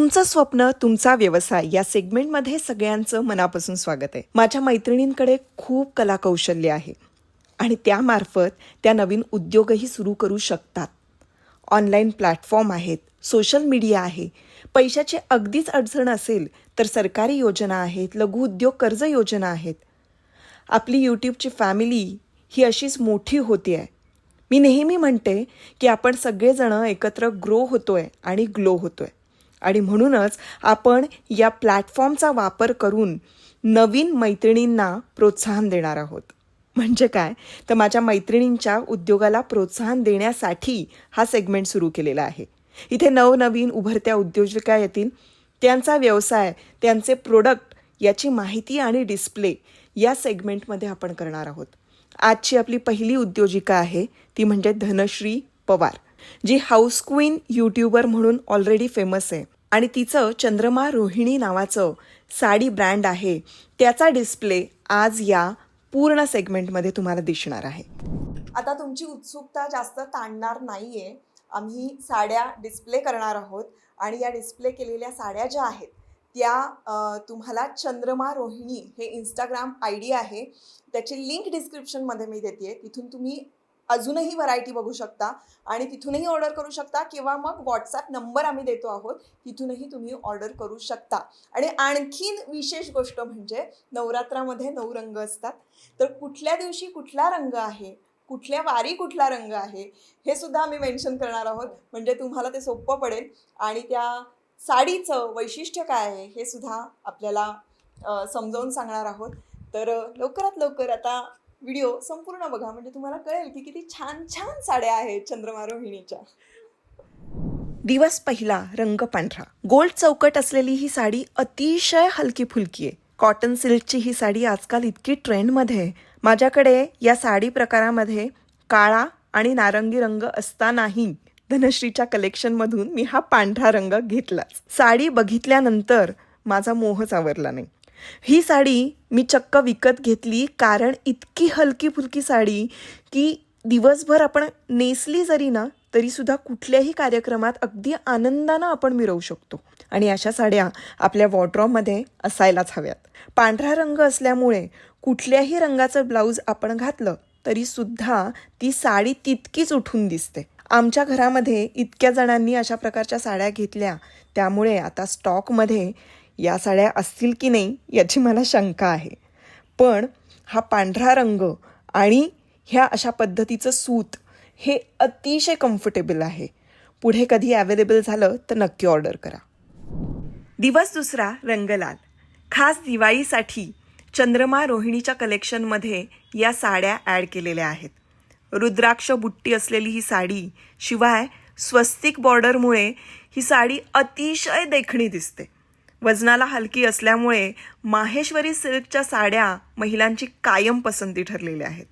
तुमचं स्वप्न तुमचा व्यवसाय या सेगमेंटमध्ये सगळ्यांचं मनापासून स्वागत आहे. माझ्या मैत्रिणींकडे खूप कलाकौशल्य आहे आणि त्यामार्फत त्या नवीन उद्योगही सुरू करू शकतात. ऑनलाईन प्लॅटफॉर्म आहेत सोशल मीडिया आहे. पैशाची अगदीच अडचण असेल तर सरकारी योजना आहेत लघु उद्योग कर्ज योजना आहेत. आपली यूट्यूबची फॅमिली ही अशीच मोठी होती आहे. मी नेहमी म्हणते की आपण सगळेजणं एकत्र ग्रो होतो आहे आणि ग्लो होतो आहे आणि म्हणूनच आपण या प्लॅटफॉर्मचा वापर करून नवीन मैत्रिणींना प्रोत्साहन देणार आहोत. म्हणजे काय? तर माझ्या मैत्रिणींच्या उद्योगाला प्रोत्साहन देण्यासाठी हा सेगमेंट सुरू केलेला आहे. इथे नवनवीन उभरत्या उद्योजका येतील. त्यांचा व्यवसाय त्यांचे प्रोडक्ट याची माहिती आणि डिस्प्ले या सेगमेंटमध्ये आपण करणार आहोत. आजची आपली पहिली उद्योजिका आहे ती म्हणजे धनश्री पवार. जी हाऊस क्वीन यूट्यूबर म्हणून ऑलरेडी फेमस आहे. आणि तिचं चंद्रमा रोहिणी नावाचं साडी ब्रँड आहे. त्याचा डिस्प्ले आज या पूर्ण सेगमेंटमध्ये तुम्हाला दिसणार आहे. आता तुमची उत्सुकता जास्त ताणणार नाही आहे आम्ही साड्या डिस्प्ले करणार आहोत. आणि या डिस्प्ले केलेल्या साड्या ज्या आहेत त्या तुम्हाला चंद्रमा रोहिणी हे इंस्टाग्राम आय डी आहे. त्याची लिंक डिस्क्रिप्शनमध्ये मी देते तिथून तुम्ही अजूनही व्हरायटी बघू शकता. आणि तिथूनही ऑर्डर करू शकता किंवा मग व्हॉट्सॲप नंबर आम्ही देतो आहोत. तिथूनही तुम्ही ऑर्डर करू शकता. आणि आणखीन विशेष गोष्ट म्हणजे नवरात्रामध्ये नऊ रंग असतात. तर कुठल्या दिवशी कुठला रंग आहे? कुठल्या वारी कुठला रंग आहे? हे सुद्धा आम्ही मेन्शन करणार आहोत. म्हणजे तुम्हाला ते सोपं पडेल. आणि त्या साडीचं वैशिष्ट्य काय आहे? हे सुद्धा आपल्याला समजावून सांगणार आहोत. तर लवकरात लवकर आता व्हिडिओ संपूर्ण बघा. म्हणजे तुम्हाला कळेल की किती छान छान साड्या आहेत चंद्रमा रोहिणीच्या. दिवस पहिला रंग पांढरा. गोल्ड चौकट असलेली ही साडी अतिशय हलकी फुलकी आहे. कॉटन सिल्कची ही साडी आजकाल इतकी ट्रेंडमध्ये आहे. माझ्याकडे या साडी प्रकारामध्ये काळा आणि नारंगी रंग असतानाही धनश्रीच्या कलेक्शनमधून मी हा पांढरा रंग घेतलाच. साडी बघितल्यानंतर माझा मोहच आवरला नाही. ही साडी मी चक्क विकत घेतली कारण इतकी हलकी फुलकी साडी की दिवसभर आपण नेसली जरी ना तरी सुद्धा कुठल्याही कार्यक्रमात अगदी आनंदानं आपण मिरवू शकतो. आणि अशा साड्या आपल्या वॉर्ड्रॉपमध्ये असायलाच हव्यात. पांढरा रंग असल्यामुळे कुठल्याही रंगाचं ब्लाऊज आपण घातलं तरी सुद्धा ती साडी तितकीच उठून दिसते. आमच्या घरामध्ये इतक्या जणांनी अशा प्रकारच्या साड्या घेतल्या त्यामुळे आता स्टॉकमध्ये या साड्या असतील की नाही याची मला शंका आहे. पण हा पांढरा रंग आणि ह्या अशा पद्धतीचं सूत हे अतिशय कम्फर्टेबल आहे. पुढे कधी अवेलेबल झालं तर नक्की ऑर्डर करा. दिवस दुसरा रंगलाल. खास दिवाळीसाठी चंद्रमा रोहिणीच्या कलेक्शनमध्ये या साड्या ॲड केलेल्या आहेत. रुद्राक्ष बुट्टी असलेली ही साडी शिवाय स्वस्तिक बॉर्डरमुळे ही साडी अतिशय देखणी दिसते. वजनाला हलकी असल्यामुळे माहेश्वरी सिल्कच्या साड्या महिलांची कायम पसंती ठरलेल्या आहेत.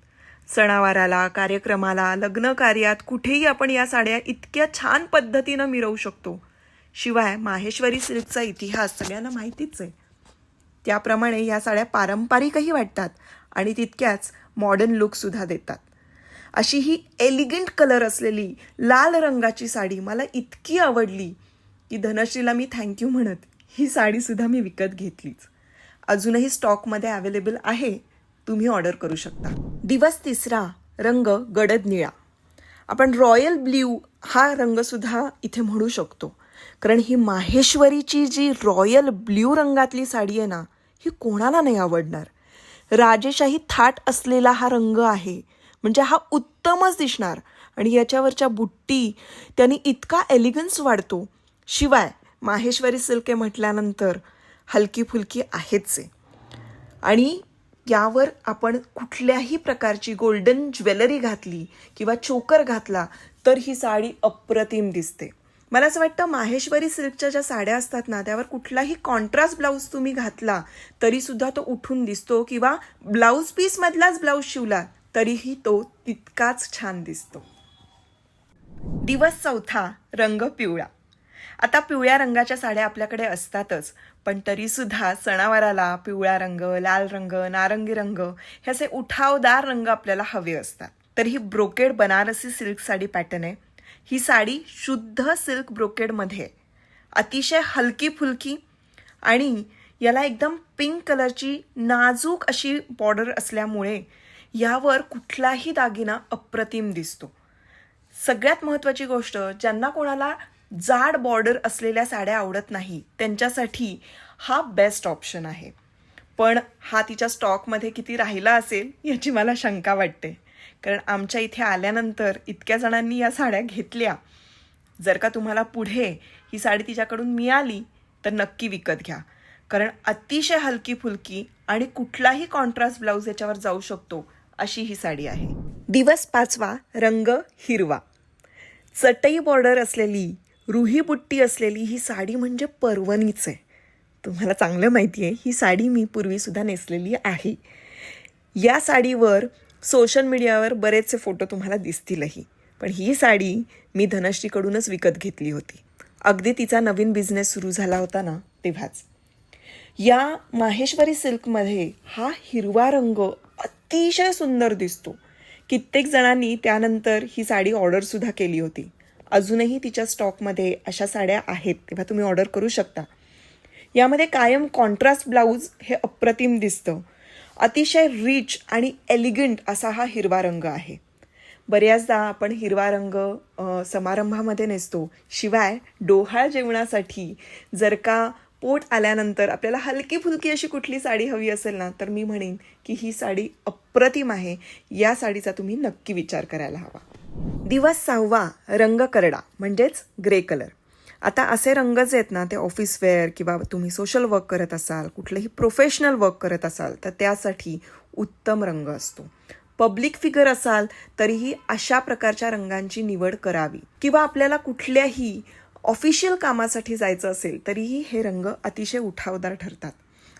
सणावाराला कार्यक्रमाला लग्न कार्यात कुठेही आपण या साड्या इतक्या छान पद्धतीनं मिरवू शकतो. शिवाय माहेश्वरी सिल्कचा इतिहास सगळ्यांना माहितीच आहे. त्याप्रमाणे या साड्या पारंपरिकही वाटतात आणि तितक्याच मॉडर्न लुकसुद्धा देतात. अशी ही एलिगंट कलर असलेली लाल रंगाची साडी मला इतकी आवडली की धनश्रीला मी थँक्यू म्हणत ही साडीसुद्धा मी विकत घेतलीच. अजूनही स्टॉकमध्ये अवेलेबल आहे तुम्ही ऑर्डर करू शकता. दिवस तिसरा रंग गडद निळा. आपण रॉयल ब्ल्यू हा रंगसुद्धा इथे म्हणू शकतो. कारण ही माहेश्वरीची जी रॉयल ब्ल्यू रंगातली साडी आहे ना ही कोणाला नाही आवडणार? राजेशाही थाट असलेला हा रंग आहे. म्हणजे हा उत्तमच दिसणार. आणि याच्यावरच्या बुट्टी त्यांनी इतका एलिगन्स वाढतो. शिवाय माहेश्वरी सिल्क म्हटल्यानंतर हलकी फुलकी आहेच आहे. आणि यावर आपण कुठल्याही प्रकारची गोल्डन ज्वेलरी घातली किंवा चोकर घातला तर ही साडी अप्रतिम दिसते. मला असं वाटतं माहेश्वरी सिल्कच्या ज्या साड्या असतात ना त्यावर कुठलाही कॉन्ट्रास्ट ब्लाऊज तुम्ही घातला तरीसुद्धा तो उठून दिसतो किंवा ब्लाऊज पीसमधलाच ब्लाऊज शिवला तरीही तो तितकाच छान दिसतो. दिवस चौथा रंग पिवळा. आता पिवळ्या रंगाच्या साड्या आपल्याकडे असतातच पण तरीसुद्धा सणावाराला पिवळा रंग लाल रंग नारंगी रंग हे असे उठावदार रंग आपल्याला हवे असतात. तर ही brocade Banarasi silk sari pattern आहे. ही साडी शुद्ध सिल्क ब्रोकेडमध्ये आहे. अतिशय हलकी फुलकी आणि याला एकदम पिंक कलरची नाजूक अशी बॉर्डर असल्यामुळे यावर कुठलाही दागिना अप्रतिम दिसतो. सगळ्यात महत्त्वाची गोष्ट ज्यांना कोणाला जाड बॉर्डर असलेल्या साड्या आवडत नाही. त्यांच्यासाठी हा बेस्ट ऑप्शन आहे. पण हा तिच्या स्टॉकमध्ये किती राहिला असेल याची मला शंका वाटते. कारण आमच्या इथे आल्यानंतर इतक्या जणांनी या साड्या घेतल्या. जर का तुम्हाला पुढे ही साडी तिच्याकडून मिळाली तर नक्की विकत घ्या. कारण अतिशय हलकी फुलकी आणि कुठलाही कॉन्ट्रास्ट ब्लाऊज याच्यावर जाऊ शकतो अशी ही साडी आहे. दिवस पाचवा रंग हिरवा. चटई बॉर्डर असलेली रुही बुट्टी असलेली ही साडी म्हणजे पर्वणीच आहे. तुम्हाला चांगलं माहिती आहे ही साडी मी पूर्वीसुद्धा नेसलेली आहे. या साडीवर सोशल मीडियावर बरेचसे फोटो तुम्हाला दिसतीलही. पण ही साडी मी धनश्रीकडूनच विकत घेतली होती. अगदी तिचा नवीन बिझनेस सुरू झाला होता ना तेव्हाच. या माहेश्वरी सिल्कमध्ये हा हिरवा रंग अतिशय सुंदर दिसतो. कित्येक जणांनी त्यानंतर ही साडी ऑर्डरसुद्धा केली होती. अजूनही तिच्या स्टॉकमध्ये अशा साड्या आहेत तेव्हा तुम्ही ऑर्डर करू शकता. यामध्ये कायम कॉन्ट्रास्ट ब्लाऊज हे अप्रतिम दिसतं. अतिशय रिच आणि एलिगंट असा हा हिरवा रंग आहे. बऱ्याचदा आपण हिरवा रंग समारंभामध्ये नेसतो. शिवाय डोहाळ जेवणासाठी जर का पोट आल्यानंतर आपल्याला हलकी फुलकी अशी कुठली साडी हवी असेल ना तर मी म्हणेन की ही साडी अप्रतिम आहे. या साडीचा तुम्ही नक्की विचार करायला हवा. दिवस सहावा रंग करडा म्हणजेच ग्रे कलर आता असे रंग जे आहेत ना ते ऑफिस वेअर किंवा तुम्ही सोशल वर्क करत असाल कुठलंही प्रोफेशनल वर्क करत असाल तर त्यासाठी उत्तम रंग असतो. पब्लिक फिगर असाल तरीही अशा प्रकारच्या रंगांची निवड करावी. किंवा आपल्याला कुठल्याही ऑफिशियल कामासाठी जायचं असेल तरीही हे रंग अतिशय उठावदार ठरतात.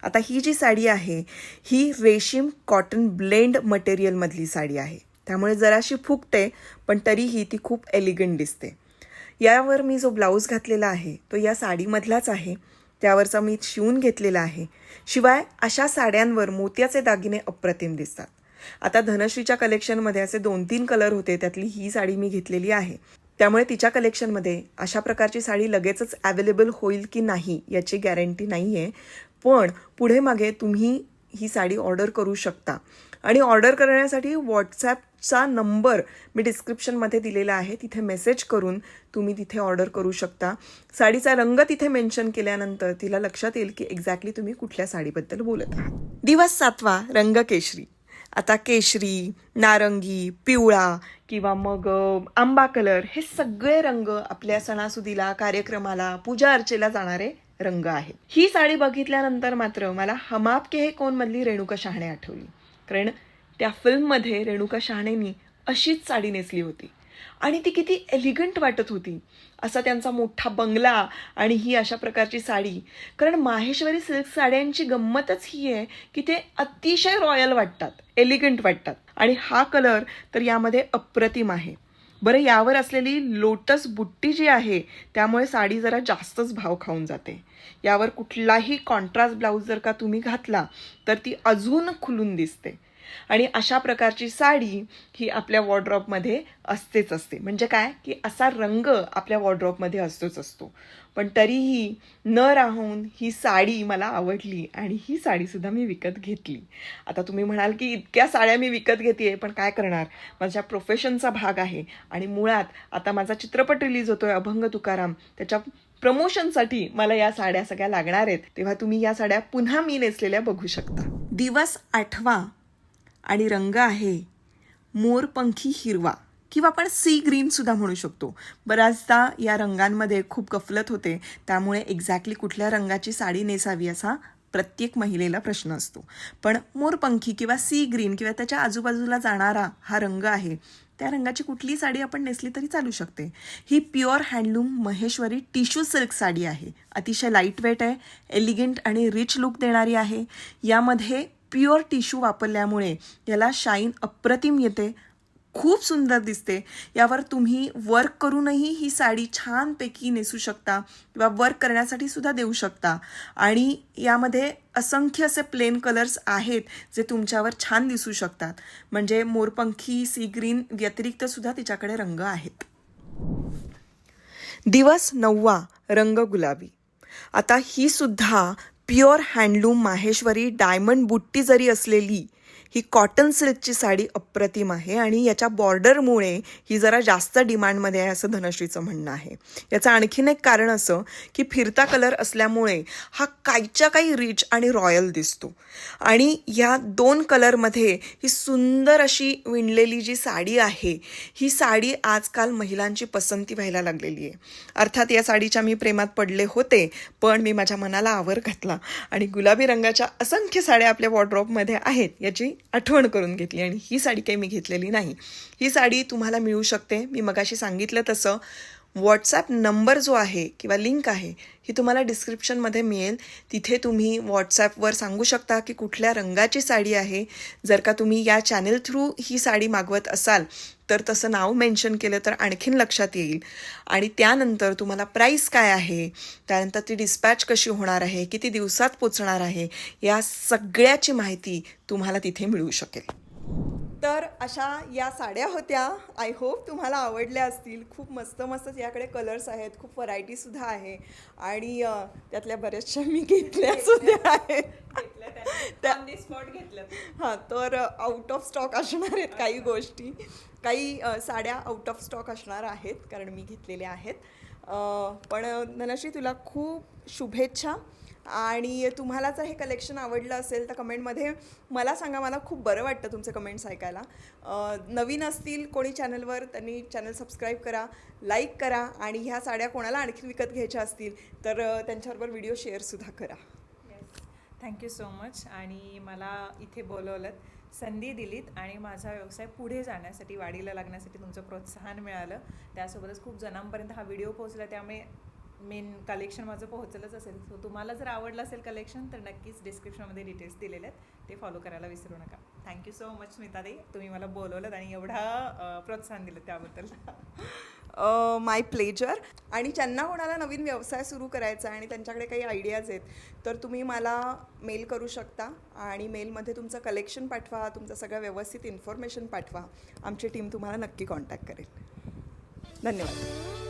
आता ही जी साडी आहे ही रेशीम कॉटन ब्लेंड मटेरियलमधली साडी आहे. त्यामुळे जराशी फुकते पण तरीही ती खूप एलिगंट दिसते. यावर मी जो ब्लाऊज घातलेला आहे तो या साडीमधलाच आहे. त्यावरचा मी शिवून घेतलेला आहे. शिवाय अशा साड्यांवर मोत्याचे दागिने अप्रतिम दिसतात. आता धनश्रीच्या कलेक्शनमध्ये असे दोन तीन कलर होते त्यातली ही साडी मी घेतलेली आहे. त्यामुळे तिच्या कलेक्शनमध्ये अशा प्रकारची साडी लगेचच अवेलेबल होईल की नाही याची गॅरंटी नाही आहे पण पुढे मागे तुम्ही ही साडी ऑर्डर करू शकता. आणि ऑर्डर करण्यासाठी व्हॉट्सॲप चा नंबर मी डिस्क्रिप्शनमध्ये दिलेला आहे. तिथे मेसेज करून तुम्ही तिथे ऑर्डर करू शकता. साडीचा रंग तिथे मेन्शन केल्यानंतर तिला लक्षात येईल की एक्झॅक्टली तुम्ही कुठल्या साडीबद्दल बोलत आहात. दिवस सातवा रंग केशरी. आता केशरी नारंगी पिवळा किंवा मग आंबा कलर हे सगळे रंग आपल्या सणासुदीला कार्यक्रमाला पूजा अर्चेला जाणारे रंग आहेत. ही साडी बघितल्यानंतर मात्र मला हमाप के हे कोण मधली रेणुका शहाणे आठवली. कारण त्या फिल्ममध्ये रेणुका शहाणेनी अशीच साडी नेसली होती. आणि ती किती एलिगंट वाटत होती. असा त्यांचा मोठा बंगला आणि ही अशा प्रकारची साडी. कारण माहेश्वरी सिल्क साड्यांची गंमतच ही आहे की ते अतिशय रॉयल वाटतात एलिगंट वाटतात. आणि हा कलर तर यामध्ये अप्रतिम आहे. बरं यावर असलेली लोटस बुट्टी जी आहे त्यामुळे साडी जरा जास्तच भाव खाऊन जाते. यावर कुठलाही कॉन्ट्रास्ट ब्लाऊज जर का तुम्ही घातला तर ती अजून खुलून दिसते. आणि अशा प्रकारची साडी ही आपल्या वॉर्ड्रॉपमध्ये असतेच असते. म्हणजे काय? की असा रंग आपल्या वॉर्ड्रॉपमध्ये असतोच असतो. पण तरीही न राहून ही साडी मला आवडली आणि ही साडीसुद्धा मी विकत घेतली. आता तुम्ही म्हणाल की इतक्या साड्या मी विकत घेते पण काय करणार? माझ्या प्रोफेशनचा भाग आहे आणि मुळात आता माझा चित्रपट रिलीज होतोय अभंग तुकाराम. त्याच्या प्रमोशनसाठी मला या साड्या सगळ्या लागणार आहेत. तेव्हा तुम्ही या साड्या पुन्हा मी नेसलेल्या बघू शकता. दिवस आठवा. आणि रंग आहे. मोरपंखी हिरवा किंवा आपण सी ग्रीनसुद्धा म्हणू शकतो. बऱ्याचदा या रंगांमध्ये खूप गफलत होते. त्यामुळे एक्झॅक्टली कुठल्या रंगाची साडी नेसावी असा प्रत्येक महिलेला प्रश्न असतो. पण मोरपंखी किंवा सी ग्रीन किंवा त्याच्या आजूबाजूला जाणारा हा रंग आहे त्या रंगाची कुठलीही साडी आपण नेसली तरी चालू शकते. ही pure handloom Maheshwari tissue silk sari आहे. अतिशय लाइट वेट आहे एलिगंट आणि रिच लुक देणारी आहे. यामध्ये प्युअर टिश्यू वापरल्यामुळे याला शाईन अप्रतिम येते खूप सुंदर दिसते. यावर तुम्ही वर्क करूनही ही साडी छानपैकी नेसू शकता किंवा वर्क करण्यासाठी सुद्धा देऊ शकता. आणि यामध्ये असंख्य असे प्लेन कलर्स आहेत जे तुमच्यावर छान दिसू शकतात. म्हणजे मोरपंखी सी ग्रीन व्यतिरिक्त सुद्धा तिच्याकडे रंग आहेत. दिवस नववा रंग गुलाबी. आता ही सुद्धा प्युअर हँडलूम माहेश्वरी डायमंड बुट्टी जरी असलेली ही कॉटन सिल्कची साडी अप्रतिम आहे आणि याच्या बॉर्डरमुळे ही जरा जास्त डिमांडमध्ये आहे असं धनश्रीचं म्हणणं आहे. याचं आणखीन एक कारण असं की फिरता कलर असल्यामुळे हा काहीच्या काही रिच आणि रॉयल दिसतो. आणि ह्या दोन कलरमध्ये ही सुंदर अशी विणलेली जी साडी आहे ही साडी आजकाल महिलांची पसंती व्हायला लागलेली आहे. अर्थात या साडीच्या मी प्रेमात पडले होते पण मी माझ्या मनाला आवर घातला. आणि गुलाबी रंगाच्या असंख्य साड्या आपल्या वॉर्ड्रॉपमध्ये आहेत याची आठवण करून घेतली आणि ही साडी काही मी घेतलेली नाही. ही साडी तुम्हाला मिळू शकते. मी मगाशी सांगितलं तसं. व्हॉट्सॲप नंबर जो आहे किंवा लिंक आहे ही तुम्हाला डिस्क्रिप्शनमध्ये मिळेल. तिथे तुम्ही व्हॉट्सॲपवर सांगू शकता की कुठल्या रंगाची साडी आहे. जर का तुम्ही या चॅनेल थ्रू ही साडी मागवत असाल तर तसं नाव मेन्शन केलं तर आणखीन लक्षात येईल. आणि त्यानंतर तुम्हाला प्राईस काय आहे त्यानंतर ती डिस्पॅच कशी होणार आहे किती दिवसात पोचणार आहे या सगळ्याची माहिती तुम्हाला तिथे मिळू शकेल. तर अशा या साड्या होत्या. आय होप तुम्हाला आवडल्या असतील. खूप मस्त मस्त याकडे कलर्स आहेत. खूप व्हरायटीसुद्धा आहे. आणि त्यातल्या बऱ्याचशा मी घेतल्या सुद्धा आहेत. त्या स्पॉट घेतलं हां तर आउट ऑफ स्टॉक असणार आहेत काही गोष्टी. काही साड्या आउट ऑफ स्टॉक असणार आहेत कारण मी घेतलेल्या आहेत. पण धनश्री तुला खूप शुभेच्छा. आणि तुम्हाला जर हे कलेक्शन आवडलं असेल तर कमेंटमध्ये मला सांगा मला खूप बरं वाटतं तुमचे कमेंट्स ऐकायला. नवीन असतील कोणी चॅनलवर त्यांनी चॅनल सबस्क्राईब करा लाईक करा आणि ह्या साड्या कोणाला आणखी विकत घ्यायच्या असतील तर त्यांच्याबरोबर व्हिडिओ शेअरसुद्धा करा. येस थँक्यू सो मच आणि मला इथे बोलवलं संधी दिलीत आणि माझा व्यवसाय पुढे जाण्यासाठी वाढीला लागण्यासाठी तुमचं प्रोत्साहन मिळालं. त्यासोबतच खूप जणांपर्यंत हा व्हिडिओ पोहोचला त्यामुळे मेन कलेक्शन माझं पोहोचलंच असेल. सो तुम्हाला जर आवडलं असेल कलेक्शन तर नक्कीच डिस्क्रिप्शनमध्ये डिटेल्स दिलेले आहेत. ते फॉलो करायला विसरू नका. थँक्यू सो मच स्मितादे तुम्ही मला बोलवलं आणि एवढा प्रोत्साहन दिलं त्याबद्दल. माय प्लेजर आणि ज्यांना कोणाला नवीन व्यवसाय सुरू करायचा आहे आणि त्यांच्याकडे काही आयडियाज आहेत तर तुम्ही मला मेल करू शकता. आणि मेलमध्ये तुमचं कलेक्शन पाठवा तुमचं सगळं व्यवस्थित इन्फॉर्मेशन पाठवा. आमची टीम तुम्हाला नक्की कॉन्टॅक्ट करेल. धन्यवाद.